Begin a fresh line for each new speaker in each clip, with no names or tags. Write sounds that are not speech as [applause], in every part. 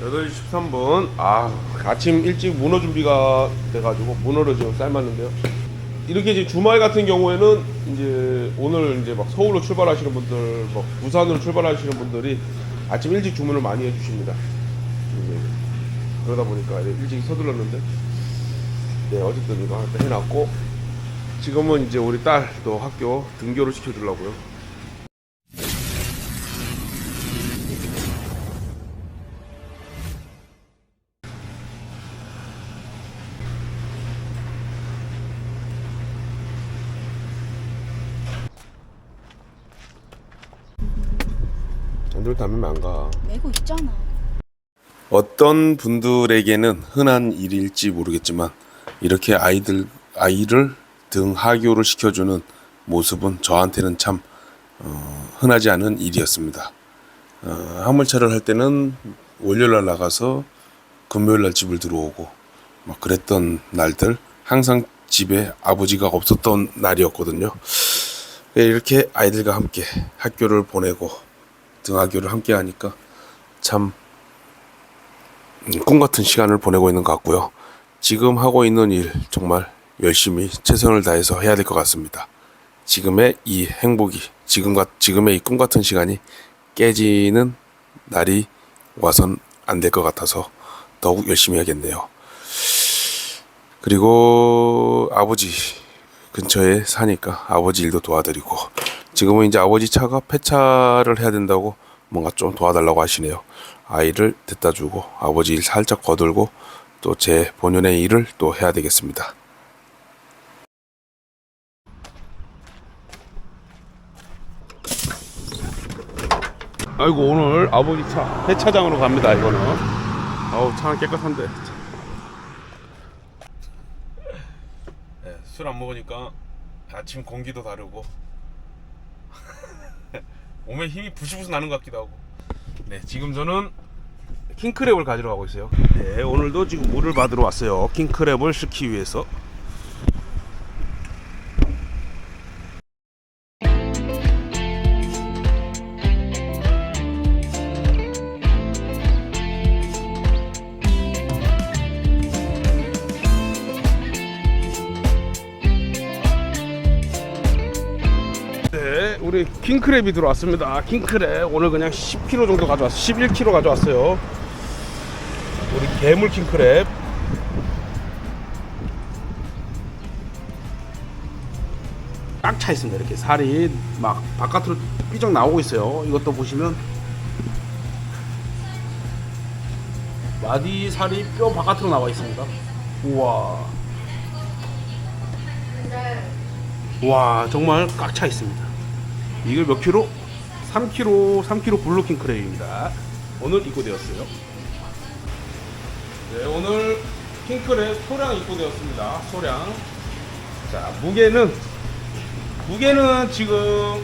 8시 13분. 아, 아침 일찍 문어 준비가 돼가지고 문어를 지금 삶았는데요. 이렇게 이제 주말 같은 경우에는 이제 오늘 이제 막 서울로 출발하시는 분들, 막 부산으로 출발하시는 분들이 아침 일찍 주문을 많이 해주십니다. 이제 그러다 보니까 일찍 서둘렀는데, 네 어쨌든 이거 해놨고 지금은 이제 우리 딸도 학교 등교를 시켜주려고요. 오늘 담으면 안 가.
메고 있잖아.
어떤 분들에게는 흔한 일일지 모르겠지만 이렇게 아이들 아이를 등 하교를 시켜주는 모습은 저한테는 참 어, 흔하지 않은 일이었습니다. 어, 화물차를 할 때는 월요일 날 나가서 금요일 날 집을 들어오고 막 그랬던 날들 항상 집에 아버지가 없었던 날이었거든요. 네, 이렇게 아이들과 함께 학교를 보내고 등하교를 함께 하니까 참 꿈 같은 시간을 보내고 있는 것 같고요. 지금 하고 있는 일 정말 열심히 최선을 다해서 해야 될 것 같습니다. 지금의 이 행복이 지금과 지금의 이 꿈 같은 시간이 깨지는 날이 와선 안 될 것 같아서 더욱 열심히 해야겠네요. 그리고 아버지 근처에 사니까 아버지 일도 도와드리고 지금은 이제 아버지 차가 폐차를 해야 된다고 뭔가 좀 도와달라고 하시네요. 아이를 데려다 주고 아버지 일 살짝 거들고 또 제 본연의 일을 또 해야 되겠습니다. 아이고 오늘 아버지 차 폐차장으로 갑니다 이거는 아우 차는 깨끗한데 네, 술안 먹으니까 아침 공기도 다르고 [laughs] 몸에 힘이 부시부시 나는 것 같기도 하고. 네 지금 저는 킹크랩을 가지러 가고 있어요. 네 오늘도 지금 물을 받으러 왔어요. 킹크랩을 싣기 위해서 우리 킹크랩이 들어왔습니다. 킹크랩 오늘 그냥 10kg 정도 가져왔어요. 11kg 가져왔어요. 우리 괴물 킹크랩. 꽉 차 있습니다. 이렇게 살이 막 바깥으로 삐쩍 나오고 있어요. 이것도 보시면 마디 살이 뼈 바깥으로 나와 있습니다. 우와. 와 정말 꽉 차 있습니다. 이걸 몇 킬로? 3kg, 3kg 블루킹 크랩입니다. 오늘 입고되었어요. 네, 오늘 킹크랩 소량 입고되었습니다. 소량. 자, 무게는 무게는 지금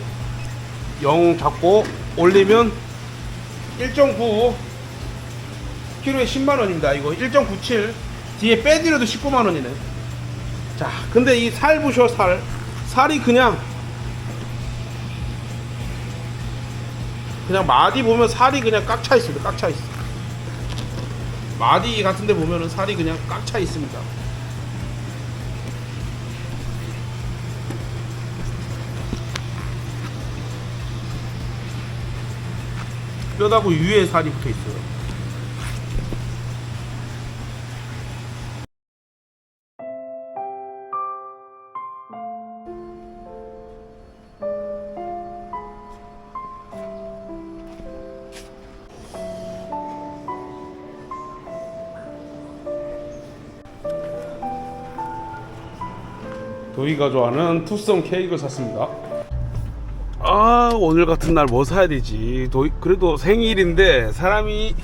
0 잡고 올리면 1.9 키로에 10만 원입니다. 이거 1.97 뒤에 빼드려도 19만 원이네. 자, 근데 이 살 보셔 살. 살이 그냥 그냥 마디 보면 살이 그냥 꽉 차 있습니다. 꽉 차 있어. 마디 같은 데 보면은 살이 그냥 꽉 차 있습니다. 뼈다구 위에 살이 붙어 있어요. 도희가 좋아하는 투썸 케이크를 샀습니다. 아 오늘 같은 날 뭐 사야 되지? 도희 그래도 생일인데 사람이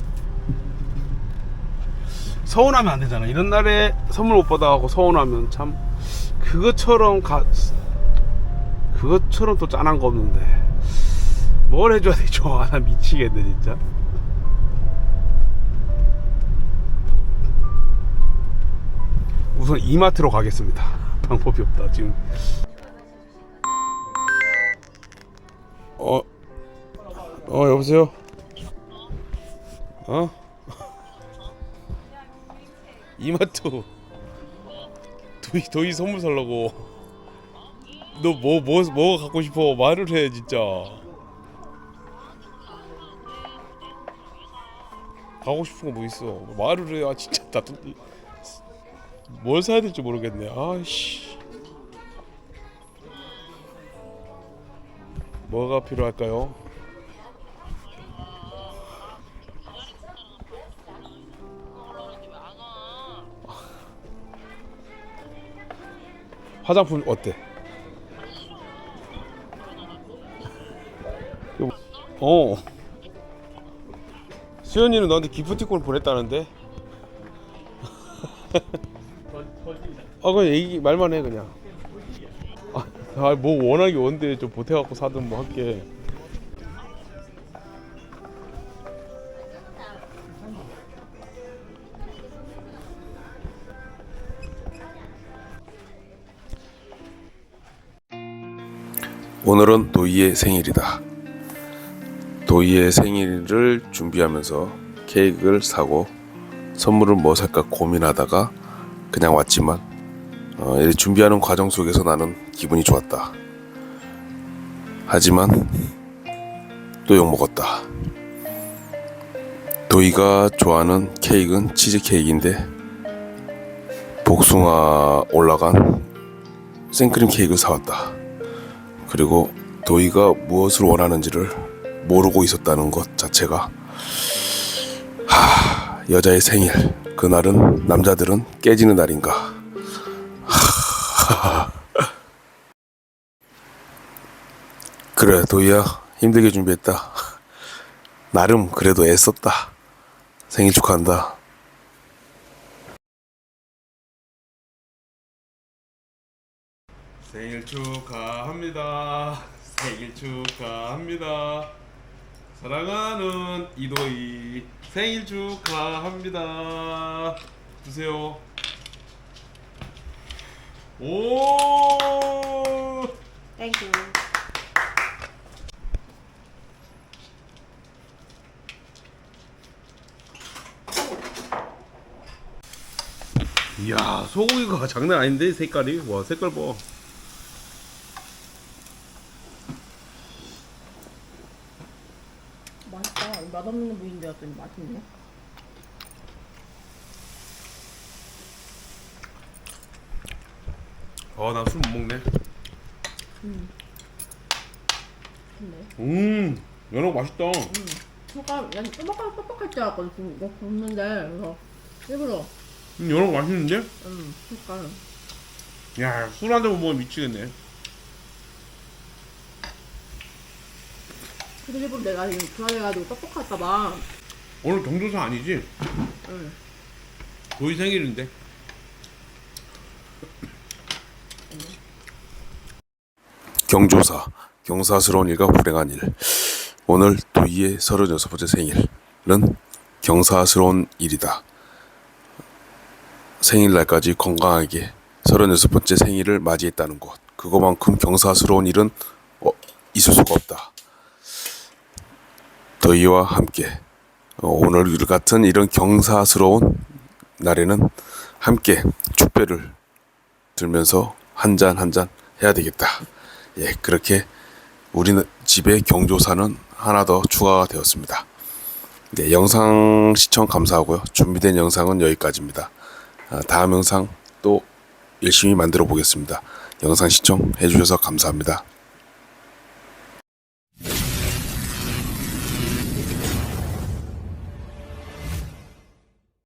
서운하면 안 되잖아. 이런 날에 선물 못 받아가고 서운하면 참 그것처럼 가 그것처럼 또 짠한 거 없는데 뭘 해줘야 되죠? 아, 나 미치겠네 진짜. 우선 이마트로 가겠습니다. 방법이 없다 지금. 어, 어 여보세요. 어? [laughs] 이마트 도희 도희 선물 살라고 너 뭐 뭐 뭐, 가 갖고 싶어 말을 해 진짜 가고 싶은 거 뭐 있어 말을 해아 진짜 나 뭘 사야 될지 모르겠네 아씨 뭐가 필요할까요? 화장품 어때? 어. 수현이는 너한테 기프티콘 보냈다는데? [laughs] 아 그냥 얘기 말만 해 그냥. 아, 아, 뭐 워낙에 원데 좀 보태갖고 사든 뭐 할게. 오늘은 도희의 생일이다. 도희의 생일을 준비하면서 케이크를 사고 선물을 뭐 살까 고민하다가 그냥 왔지만 어, 이 준비하는 과정 속에서 나는 기분이 좋았다. 하지만 또 욕먹었다. 도희가 좋아하는 케이크는 치즈 케이크인데 복숭아 올라간 생크림 케이크를 사왔다. 그리고 도희가 무엇을 원하는지를 모르고 있었다는 것 자체가 하, 여자의 생일 그날은 남자들은 깨지는 날인가? 하, [laughs] 그래 도희야. 힘들게 준비했다. 나름 그래도 애썼다. 생일 축하한다. 생일 축하합니다. 생일 축하합니다. 사랑하는 이도희 생일 축하합니다. 드세요. 오!
땡큐.
이야 소고기가 장난 아닌데 색깔이 와 색깔 봐.
맛있다. 알았더니 맛있네.
아나 술못 먹네.
근데
음 연어 맛있다.
소감, 난 뻑뻑할 뻑뻑할 줄 알았거든. 지금 이거 굽는데 그래서 일부러
음, 연어 맛있는데?
음 색깔.
야술 한잔 먹으면 미치겠네.
그래서 일부러 내가 지금 좋아해가지고 뻑뻑할까봐.
오늘 경조사 아니지?
응.
도희 생일인데. 경조사, 경사스러운 일과 불행한 일. 오늘 도희의 36번째 생일은 경사스러운 일이다. 생일날까지 건강하게 36번째 생일을 맞이했다는 것. 그거만큼 경사스러운 일은 어, 있을 수가 없다. 도희와 함께 어, 오늘 같은 이런 경사스러운 날에는 함께 축배를 들면서 한 잔 한 잔 해야 되겠다. 예, 그렇게 우리는 집에 경조사는 하나 더 추가가 되었습니다. 네, 영상 시청 감사하고요. 준비된 영상은 여기까지입니다. 아, 다음 영상 또 열심히 만들어 보겠습니다. 영상 시청 해 주셔서 감사합니다.